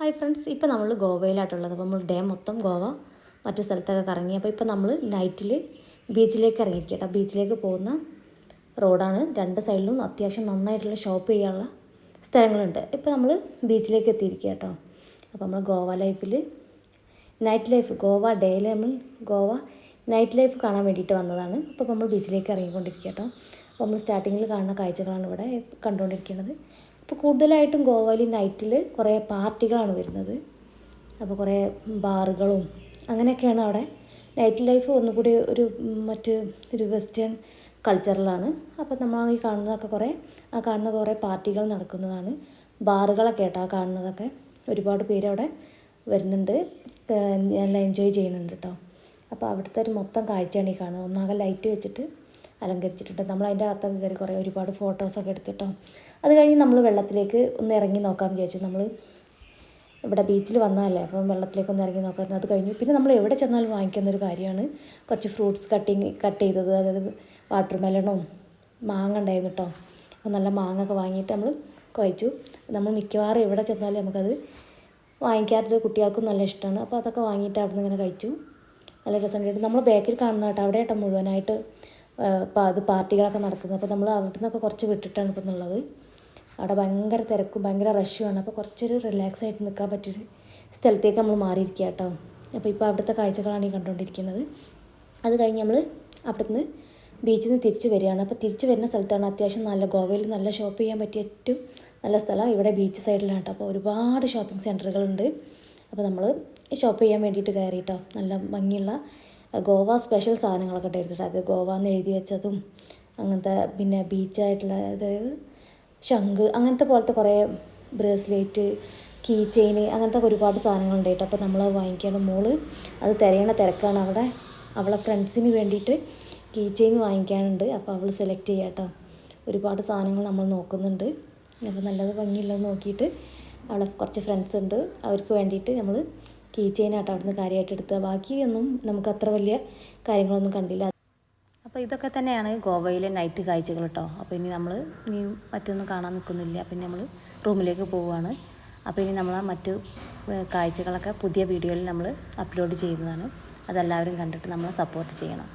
Hi friends ഇപ്പോൾ നമ്മൾ ഗോവയിലായിട്ടുള്ളത്. അപ്പോൾ നമ്മൾ ഡേ മൊത്തം ഗോവ മറ്റു സ്ഥലത്തൊക്കെ കറങ്ങി. അപ്പോൾ ഇപ്പോൾ നമ്മൾ നൈറ്റിൽ ബീച്ചിലേക്ക് ഇറങ്ങിയിരിക്കുക കേട്ടോ. ബീച്ചിലേക്ക് പോകുന്ന റോഡാണ് രണ്ട് സൈഡിലും അത്യാവശ്യം നന്നായിട്ടുള്ള ഷോപ്പ് ചെയ്യാനുള്ള സ്ഥലങ്ങളുണ്ട്. ഇപ്പോൾ നമ്മൾ ബീച്ചിലേക്ക് എത്തിയിരിക്കുക കേട്ടോ. അപ്പോൾ നമ്മൾ ഗോവ ലൈഫിൽ നൈറ്റ് ലൈഫ് ഗോവ ഡേ നമ്മൾ ഗോവ നൈറ്റ് ലൈഫ് കാണാൻ വേണ്ടിയിട്ട് വന്നതാണ്. അപ്പോൾ നമ്മൾ ബീച്ചിലേക്ക് ഇറങ്ങിക്കൊണ്ടിരിക്കുക കേട്ടോ. അപ്പോൾ നമ്മൾ സ്റ്റാർട്ടിങ്ങിൽ കാണുന്ന കാഴ്ചകളാണ് ഇവിടെ കണ്ടുകൊണ്ടിരിക്കുന്നത്. അപ്പോൾ കൂടുതലായിട്ടും ഗോവയിൽ നൈറ്റിൽ കുറേ പാർട്ടികളാണ് വരുന്നത്. അപ്പോൾ കുറേ ബാറുകളും അങ്ങനെയൊക്കെയാണ് അവിടെ. നൈറ്റ് ലൈഫ് ഒന്നുകൂടി ഒരു മറ്റ് ഒരു വെസ്റ്റേൺ കൾച്ചറിലാണ് അപ്പോൾ നമ്മൾ ഈ കാണുന്നതൊക്കെ കുറേ ആ കാണുന്ന കുറേ പാർട്ടികൾ നടക്കുന്നതാണ്. ബാറുകളൊക്കെ കേട്ടോ ആ കാണുന്നതൊക്കെ. ഒരുപാട് പേര് അവിടെ വരുന്നുണ്ട്. നല്ല എൻജോയ് ചെയ്യുന്നുണ്ട് കേട്ടോ. അപ്പോൾ അവിടുത്തെ ഒരു മൊത്തം കാഴ്ചയാണ് ഈ കാണുന്നത്. ഒന്നാകെ ലൈറ്റ് വെച്ചിട്ട് അലങ്കരിച്ചിട്ടുണ്ട്. നമ്മൾ അതിന്റെ അകത്തൊക്കെ കയറി കുറേ ഒരുപാട് ഫോട്ടോസൊക്കെ എടുത്തിട്ടോ. അത് കഴിഞ്ഞ് നമ്മൾ വെള്ളത്തിലേക്ക് ഒന്ന് ഇറങ്ങി നോക്കാൻ വിചാരിച്ചു. നമ്മൾ ഇവിടെ ബീച്ചിൽ വന്നാലേ അപ്പം വെള്ളത്തിലേക്ക് ഒന്ന് ഇറങ്ങി നോക്കാൻ അത് കഴിഞ്ഞു പിന്നെ നമ്മൾ എവിടെ ചെന്നാലും വാങ്ങിക്കുന്ന ഒരു കാര്യമാണ്. കുറച്ച് ഫ്രൂട്ട്സ് കട്ടിങ് കട്ട് ചെയ്തത്. അതായത് വാട്ടർ മെലണും മാങ്ങ ഉണ്ടായിരുന്നു കേട്ടോ അപ്പോൾ നല്ല മാങ്ങൊക്കെ വാങ്ങിയിട്ട് നമ്മൾ കുഴച്ചു. നമ്മൾ മിക്കവാറും എവിടെ ചെന്നാലും നമുക്കത് വാങ്ങിക്കാറുണ്ട്. കുട്ടികൾക്കും നല്ല ഇഷ്ടമാണ്. അപ്പോൾ അതൊക്കെ വാങ്ങിയിട്ട് അവിടെ നിന്ന് ഇങ്ങനെ കഴിച്ചു. നല്ല രസമുണ്ടായിട്ട് നമ്മൾ ബേക്കിൽ കാണുന്ന കേട്ടോ അവിടെ കേട്ടോ മുഴുവനായിട്ട് അത് പാർട്ടികളൊക്കെ നടക്കുന്നത് അപ്പോൾ നമ്മൾ അവിടെ നിന്നൊക്കെ കുറച്ച് വിട്ടിട്ടാണ് ഇപ്പം ഉള്ളത് അവിടെ ഭയങ്കര തിരക്കും ഭയങ്കര റഷുമാണ് അപ്പോൾ കുറച്ചൊരു റിലാക്സ് ആയിട്ട് നിൽക്കാൻ പറ്റിയൊരു സ്ഥലത്തേക്ക് നമ്മൾ മാറിയിരിക്കുക കേട്ടോ അപ്പോൾ ഇപ്പോൾ അവിടുത്തെ കാഴ്ചകളാണ് ഈ കണ്ടുകൊണ്ടിരിക്കുന്നത് അത് കഴിഞ്ഞ് നമ്മൾ അവിടുന്ന് ബീച്ചിൽ നിന്ന് തിരിച്ച് വരികയാണ്. അപ്പോൾ തിരിച്ച് വരുന്ന സ്ഥലത്താണ് അത്യാവശ്യം നല്ല ഗോവയിൽ നല്ല ഷോപ്പ് ചെയ്യാൻ പറ്റിയ ഏറ്റവും നല്ല സ്ഥലം. ഇവിടെ ബീച്ച് സൈഡിലാണ് കേട്ടോ. അപ്പോൾ ഒരുപാട് ഷോപ്പിംഗ് സെന്ററുകളുണ്ട് അപ്പോൾ നമ്മൾ ഷോപ്പ് ചെയ്യാൻ വേണ്ടിയിട്ട് കയറിയിട്ടോ. നല്ല ഭംഗിയുള്ള ഗോവ സ്പെഷ്യൽ സാധനങ്ങളൊക്കെ ഉണ്ടായിരുന്നു അതായത് ഗോവ എന്ന് എഴുതി വെച്ചതും അങ്ങനത്തെ പിന്നെ ബീച്ചായിട്ടുള്ള അതായത് ശംഖ് അങ്ങനത്തെ പോലത്തെ കുറേ ബ്രേസ്ലെറ്റ് കീ ചെയിൻ അങ്ങനത്തെ ഒരുപാട് സാധനങ്ങളുണ്ട് ഉണ്ടായിട്ട്. അപ്പോൾ നമ്മൾ വാങ്ങിക്കുകയാണ് മോൾ അത് തിരയണ തിരക്കാണ് അവിടെ. അവളെ ഫ്രണ്ട്സിന് വേണ്ടിയിട്ട് കീ ചെയിൻ വാങ്ങിക്കാനുണ്ട്. അപ്പോൾ അവൾ സെലക്ട് ചെയ്യാട്ടോ ഒരുപാട് സാധനങ്ങൾ നമ്മൾ നോക്കുന്നുണ്ട്. അപ്പോൾ നല്ലത് ഭംഗിയുള്ളത് നോക്കിയിട്ട് അവളെ കുറച്ച് ഫ്രണ്ട്സ് ഉണ്ട്. അവർക്ക് വേണ്ടിയിട്ട് നമ്മൾ കീ ചെയിൻ ആട്ടോ അവിടുന്ന് കാര്യമായിട്ട് എടുത്തത് ബാക്കിയൊന്നും നമുക്ക് അത്ര വലിയ കാര്യങ്ങളൊന്നും കണ്ടില്ല. അപ്പോൾ ഇതൊക്കെ തന്നെയാണ് ഗോവയിലെ നൈറ്റ് കാഴ്ചകൾ കേട്ടോ അപ്പോൾ ഇനി നമ്മൾ ഇനി മറ്റൊന്നും കാണാൻ നിൽക്കുന്നില്ല. പിന്നെ നമ്മൾ റൂമിലേക്ക് പോവുകയാണ്. അപ്പോൾ ഇനി നമ്മൾ മറ്റു കാഴ്ചകളൊക്കെ പുതിയ വീഡിയോയിൽ നമ്മൾ അപ്ലോഡ് ചെയ്യുന്നതാണ്. അതെല്ലാവരും കണ്ടിട്ട് നമ്മളെ സപ്പോർട്ട് ചെയ്യണം.